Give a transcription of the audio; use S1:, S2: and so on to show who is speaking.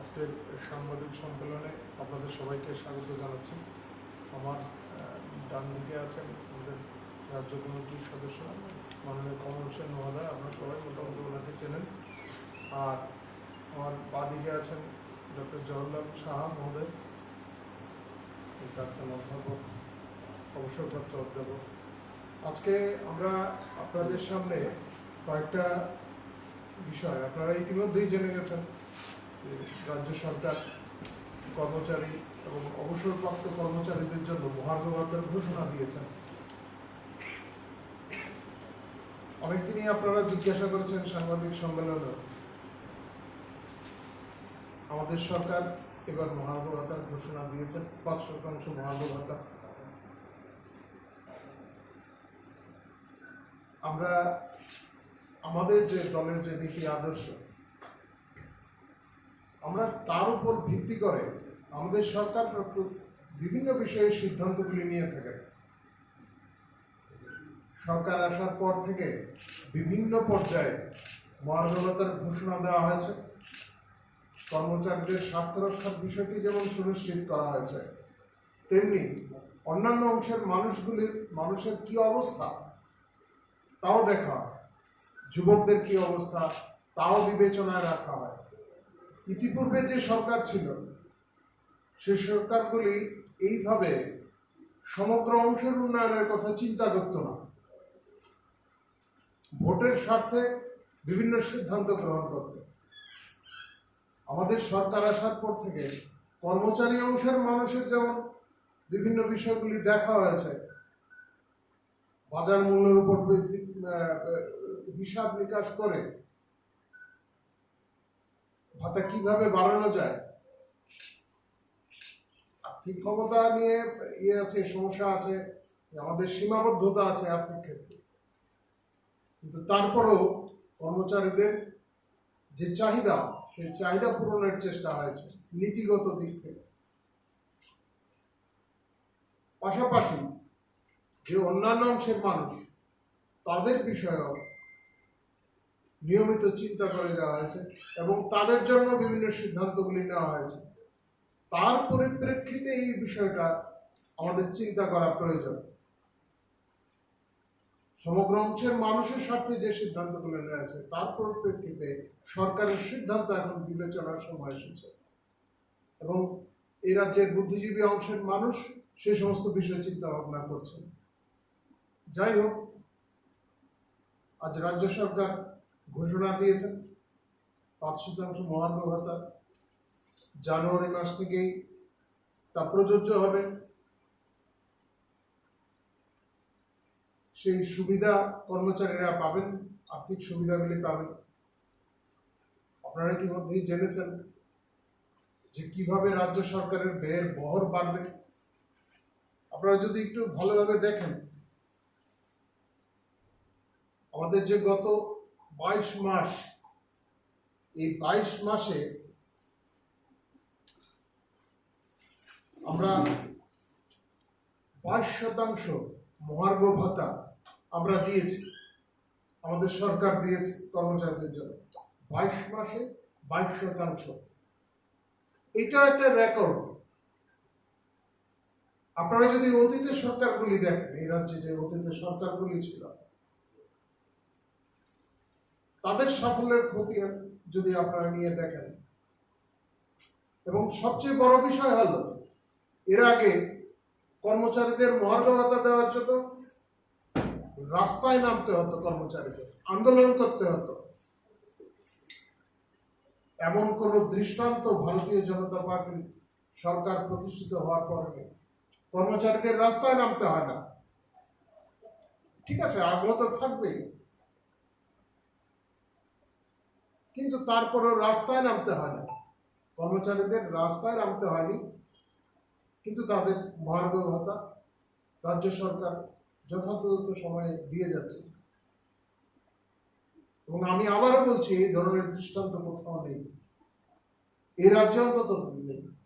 S1: আজকের সাংবাদিক সম্মেলনে আপনাদের সবাইকে স্বাগত জানাচ্ছি। আমার ডান দিকে আছেন আমাদের রাজ্য কমিটির সদস্য মাননীয় কমল সেন মহোদয়। আপনারা সবাই মোটামুটি ওনাকে চেনেন। আর আমার বাঁ দিকে আছেন ডক্টর জওহরলাল সাহা মহোদয়। প্রাক্তন অধ্যাপক, অবসরপ্রাপ্ত অধ্যাপক। আজকে আমরা আপনাদের সামনে কয়েকটা বিষয়, আপনারা ইতিমধ্যেই জেনে গেছেন। রাজ্য সরকার কর্মচারী এবং অবসরপ্রাপ্ত কর্মচারীদের জন্য মহার্ঘ ঘোষণা দিয়েছেন। অনেকদিনই আপনারা জিজ্ঞাসা করেছেন সাংবাদিক সম্মেলনে আমাদের সরকার এবার মহার্ঘ ঘোষণা দিয়েছেন, পাঁচ শতাংশ মহার্ঘ আমরা, আমাদের যে দলের যে নীতি আদর্শ আমরা তার উপর ভিত্তি করে আমাদের সরকার বিভিন্ন বিষয়ে সিদ্ধান্তগুলি নিয়ে থাকে সরকার আসার পর থেকে বিভিন্ন পর্যায়ে মহার্ঘভাতার ঘোষণা দেওয়া হয়েছে। কর্মচারীদের স্বার্থ রক্ষার বিষয়টি যেমন সুনিশ্চিত করা হয়েছে, তেমনি অন্যান্য অংশের মানুষগুলির, মানুষের কি অবস্থা তাও দেখা। যুবকদের কি অবস্থা তাও বিবেচনায় রাখা হয়। ইতিপূর্বে যে সরকার ছিল, সে সরকারগুলি এইভাবে সমগ্র অংশের উন্নয়নের কথা চিন্তা করত না। ভোটের স্বার্থে বিভিন্ন সিদ্ধান্ত গ্রহণ করত। আমাদের সরকার আসার পর থেকে কর্মচারী অংশের মানুষের যেমন বিভিন্ন বিষয়গুলি দেখা হয়েছে, বাজার মূল্যের উপর হিসাব নিকাশ করে ভাতা কীভাবে বাড়ানো যায়? আর্থিক ক্ষমতা নিয়ে ইয়ে আছে, সমস্যা আছে, আমাদের সীমাবদ্ধতা আছে আর্থিক ক্ষেত্রে। কিন্তু তারপরেও কর্মচারীদের যে চাহিদা, সেই চাহিদা পূরণের চেষ্টা হয়েছে নীতিগত দিক থেকে। পাশাপাশি যে অন্যান্য অংশের মানুষ, তাদের বিষয়েও নিয়মিত চিন্তা করে দেওয়া হয়েছে এবং তাদের জন্য বিভিন্ন সিদ্ধান্তগুলি নেওয়া হয়েছে। তার পরিপ্রেক্ষিতে এই বিষয়টা আমাদের চিন্তা করা প্রয়োজন। সমগ্র অংশের মানুষের স্বার্থে যে সিদ্ধান্তগুলো নেওয়া তার পরিপ্রেক্ষিতে সরকারের সিদ্ধান্ত এখন বিবেচনার সময় এসেছে। এবং এই রাজ্যের বুদ্ধিজীবী অংশের মানুষ সে সমস্ত বিষয়ে চিন্তা ভাবনা করছেন। যাই হোক, আজ রাজ্য সরকার ঘোষণা দিয়েছেন পাঁচ শতাংশ মহার্ঘ ভাতা জানুয়ারি মাস থেকেই তা প্রযোজ্য হবে। সেই সুবিধা কর্মচারীরা পাবেন, আর্থিক সুবিধাগুলি পাবেন। আপনারা ইতিমধ্যেই জেনেছেন যে কীভাবে রাজ্য সরকারের ব্যয়ের বহর বাড়বে। আপনারা যদি একটু ভালোভাবে দেখেন, আমাদের যে গত বাইশ মাস, এই বাইশ মাসে আমরা বাইশ শতাংশ মহার্ঘ ভাতা আমরা দিয়েছি, আমাদের সরকার দিয়েছে কর্মচারীদের জন্য। বাইশ মাসে বাইশ শতাংশ। এটা একটা রেকর্ড আপনারা যদি অতীতের সরকারগুলি দেখেন, এই রাজ্যে যে অতীতের সরকারগুলি ছিল তাদের সাফল্যের খতিয়ান যদি আপনারা নিয়ে দেখেন। এবং সবচেয়ে বড় বিষয় হলো, এর আগে কর্মচারীদের মহার্ঘ দেওয়ার জন্য রাস্তায় নামতে হতো কর্মচারীদের, আন্দোলন করতে হতো। এমন কোন দৃষ্টান্ত ভারতীয় জনতা পার্টি সরকার প্রতিষ্ঠিত হওয়ার পর। কর্মচারীদের রাস্তায় নামতে হয় না। ঠিক আছে, আগ্রহ তো থাকবেই। কিন্তু তারপরেও রাস্তায় নামতে হয়নি। কর্মচারীদের রাস্তায় নামতে হয়নি। কিন্তু তাদের মহার্ঘ ভাতা রাজ্য সরকার যথাযথ সময়ে দিয়ে যাচ্ছে। এবং আমি আবারও বলছি, এই ধরনের দৃষ্টান্ত কোথাও নেই। এই রাজ্যে অন্তত নেই।